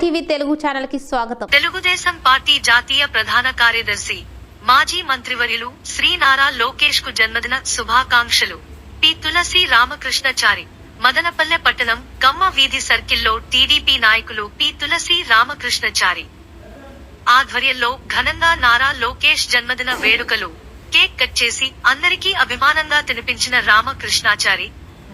TV Telugu ఛానల్కి స్వాగతం. Telugu Desam party జాతీయ ప్రధాన కార్యదర్శి మాజీ మంత్రివర్యులు శ్రీ నారా లోకేష్కు జన్మదిన శుభాకాంక్షలు. పి తులసి రామకృష్ణచారి మదనపల్లె పట్టణం కమ్మ వీధి సర్కిల్లో టీడీపీ నాయకులు పి తులసి రామకృష్ణచారి. ఆధ్వర్యంలో ఘనంగా నారా లోకేష్ జన్మదిన వేడుకలు. కేక్ కట్ చేసి అందరికీ అభిమానంగా తినిపించిన రామకృష్ణాచారి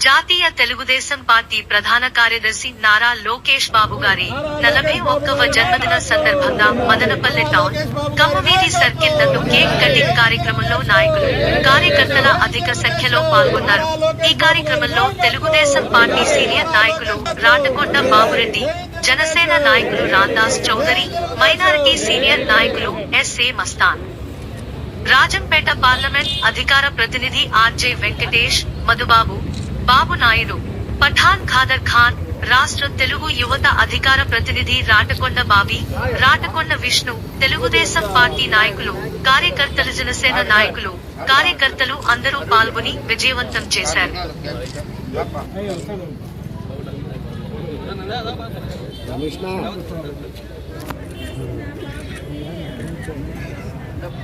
జాతీయ తెలుగుదేశం పార్టీ ప్రధాన కార్యదర్శి నారా లోకేష్ బాబు గారి నలభై ఒక్కవ జన్మదిన సందర్భంగా మదనపల్లె టౌన్ కమ్మవీధి సర్కిల్ నందు కేక్ కటింగ్ కార్యక్రమంలో నాయకులు కార్యకర్తల అధిక సంఖ్యలో పాల్గొన్నారు. ఈ కార్యక్రమంలో తెలుగుదేశం పార్టీ సీనియర్ నాయకులు రాటకొండ బాబురెడ్డి జనసేన నాయకులు రాందాస్ చౌదరి మైనారిటీ సీనియర్ నాయకులు ఎస్ఏ మస్తాన్. రాజంపేట పార్లమెంట్ అధికార ప్రతినిధి ఆర్జే వెంకటేష్ మధుబాబు బాబు నాయుడు పఠాన్ ఖాదర్ ఖాన్ రాష్ట్ర తెలుగు యువత అధికార ప్రతినిధి రాటకొండ బాబీ రాటకొండ విష్ణు తెలుగుదేశం పార్టీ నాయకులు కార్యకర్తలు జనసేన నాయకులు కార్యకర్తలు అందరూ పాల్గొని విజయవంతం చేశారు.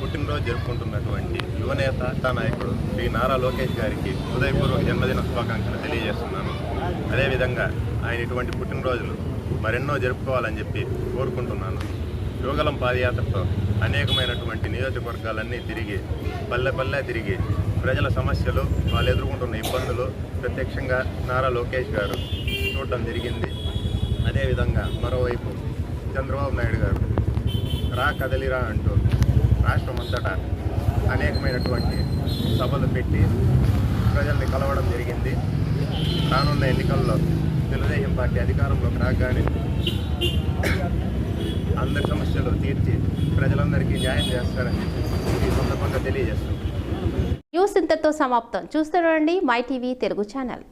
పుట్టినరోజు జరుపుకుంటున్నటువంటి యువనేత నాయకుడు శ్రీ నారా లోకేష్ గారికి హృదయపూర్వక జన్మదిన శుభాకాంక్షలు తెలియజేస్తున్నాను. అదేవిధంగా ఆయన ఇటువంటి పుట్టినరోజులు మరెన్నో జరుపుకోవాలని చెప్పి కోరుకుంటున్నాను. యువగలం పాదయాత్రతో అనేకమైనటువంటి నియోజకవర్గాలన్నీ తిరిగి పల్లె పల్లె తిరిగి ప్రజల సమస్యలు వాళ్ళు ఎదుర్కొంటున్న ఇబ్బందులు ప్రత్యక్షంగా నారా లోకేష్ గారు చూడటం జరిగింది. అదేవిధంగా మరోవైపు చంద్రబాబు నాయుడు గారు రా కదలిరా అంటూ రాష్ట్రం అంతటా అనేకమైనటువంటి సభలు పెట్టి ప్రజల్ని కలవడం జరిగింది. రానున్న ఎన్నికల్లో తెలుగుదేశం పార్టీ అధికారంలోకి రాగానే అందరి సమస్యలు తీర్చి ప్రజలందరికీ న్యాయం చేస్తారని ఈ సందర్భంగా తెలియజేస్తున్నాం. న్యూస్ ఇంతతో సమాప్తం. చూస్తుండండి మై టీవీ తెలుగు ఛానల్.